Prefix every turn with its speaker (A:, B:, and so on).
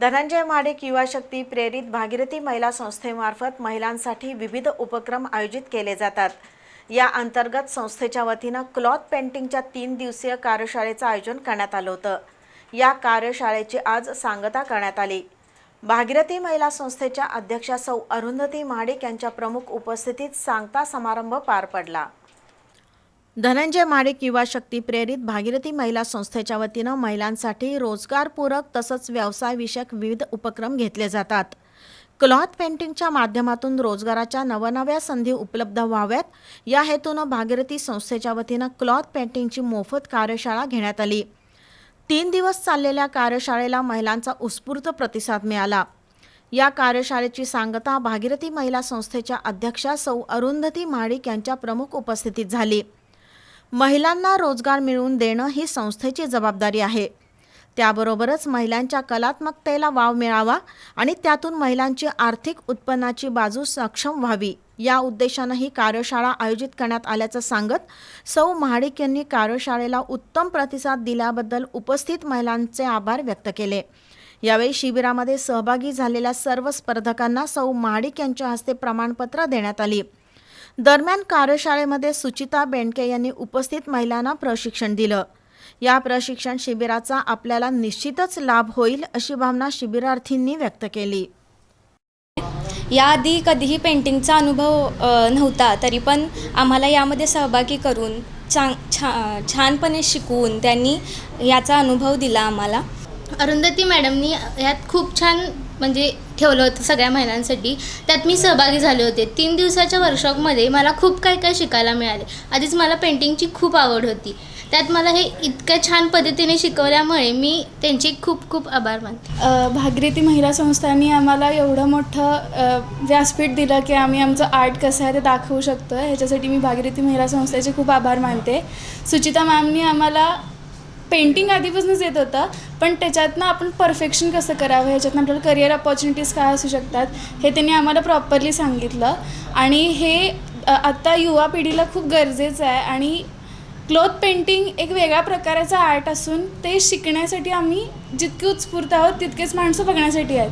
A: धनंजय महाडिक युवा शक्ती प्रेरित भागीरथी महिला संस्थेमार्फत महिलांसाठी विविध उपक्रम आयोजित केले जातात. या अंतर्गत संस्थेच्या वतीनं क्लॉथ पेंटिंगच्या तीन दिवसीय कार्यशाळेचं आयोजन करण्यात आलं होतं. या कार्यशाळेची आज सांगता करण्यात आली. भागीरथी महिला संस्थेच्या अध्यक्षा सौ अरुंधती महाडिक यांच्या प्रमुख उपस्थितीत सांगता समारंभ पार पडला. धनंजय महाडिक युवा शक्ती प्रेरित भागीरथी महिला संस्थेच्या वतीनं महिलांसाठी रोजगारपूरक तसंच व्यवसायविषयक विविध उपक्रम घेतले जातात. क्लॉथ पेंटिंगच्या माध्यमातून रोजगाराच्या नवनव्या संधी उपलब्ध व्हाव्यात. या हेतूनं भागीरथी संस्थेच्या वतीनं क्लॉथ पेंटिंगची मोफत कार्यशाळा घेण्यात आली. तीन दिवस चाललेल्या कार्यशाळेला महिलांचा उत्स्फूर्त प्रतिसाद मिळाला. या कार्यशाळेची सांगता भागीरथी महिला संस्थेच्या अध्यक्षा सौ अरुंधती महाडिक यांच्या प्रमुख उपस्थितीत झाली. महिलांना रोजगार मिळवून देणं ही संस्थेची जबाबदारी आहे. त्याबरोबरच महिलांच्या कलात्मकतेला वाव मिळावा आणि त्यातून महिलांची आर्थिक उत्पन्नाची बाजू सक्षम व्हावी. या उद्देशानं ही कार्यशाळा आयोजित करण्यात आल्याचं सांगत सौ महाडिक यांनी कार्यशाळेला उत्तम प्रतिसाद दिल्याबद्दल उपस्थित महिलांचे आभार व्यक्त केले. यावेळी शिबिरामध्ये सहभागी झालेल्या सर्व स्पर्धकांना सौ महाडिक यांच्या हस्ते प्रमाणपत्र देण्यात आली. दरम्यान कार्यशाळेमध्ये सुचिता बेंडके यांनी उपस्थित महिलांना प्रशिक्षण दिलं. या प्रशिक्षण शिबिराचा आपल्याला निश्चितच लाभ होईल अशी भावना शिबिरार्थींनी व्यक्त केली.
B: याआधी कधीही पेंटिंगचा अनुभव नव्हता तरी पण आम्हाला यामध्ये सहभागी करून चांग छा छानपणे शिकवून त्यांनी याचा अनुभव दिला आम्हाला.
C: अरुंधती मॅडमनी यात खूप छान म्हणजे ठेवलं होतं सगळ्या महिलांसाठी. त्यात मी सहभागी झाले होते. तीन दिवसाच्या वर्कशॉपमध्ये मला खूप काय काय शिकायला मिळाले. आधीच मला पेंटिंगची खूप आवड होती. त्यात मला हे इतक्या छान पद्धतीने शिकवल्यामुळे मी त्यांचे खूप खूप आभार मानते.
D: भागीरथी महिला संस्थांनी आम्हाला एवढं मोठं व्यासपीठ दिलं की आम्ही आमचं आर्ट कसं आहे ते दाखवू शकतो ह्याच्यासाठी मी भागीरथी महिला संस्थेचे खूप आभार मानते. सुचिता मॅमनी आम्हाला पेंटिंग आधीपासूनच येत होतं पण त्याच्यातनं आपण परफेक्शन कसं करावं? ह्याच्यातनं आपल्याला करिअर ऑपॉर्च्युनिटीज काय असू शकतात? हे त्यांनी आम्हाला प्रॉपरली सांगितलं. आणि हे आत्ता युवा पिढीला खूप गरजेचं आहे. आणि क्लोथ पेंटिंग एक वेगळ्या प्रकाराचा आर्ट असून ते शिकण्यासाठी आम्ही जितके उत्स्फूर्त आहोत तितकेच माणसं बघण्यासाठी आहेत.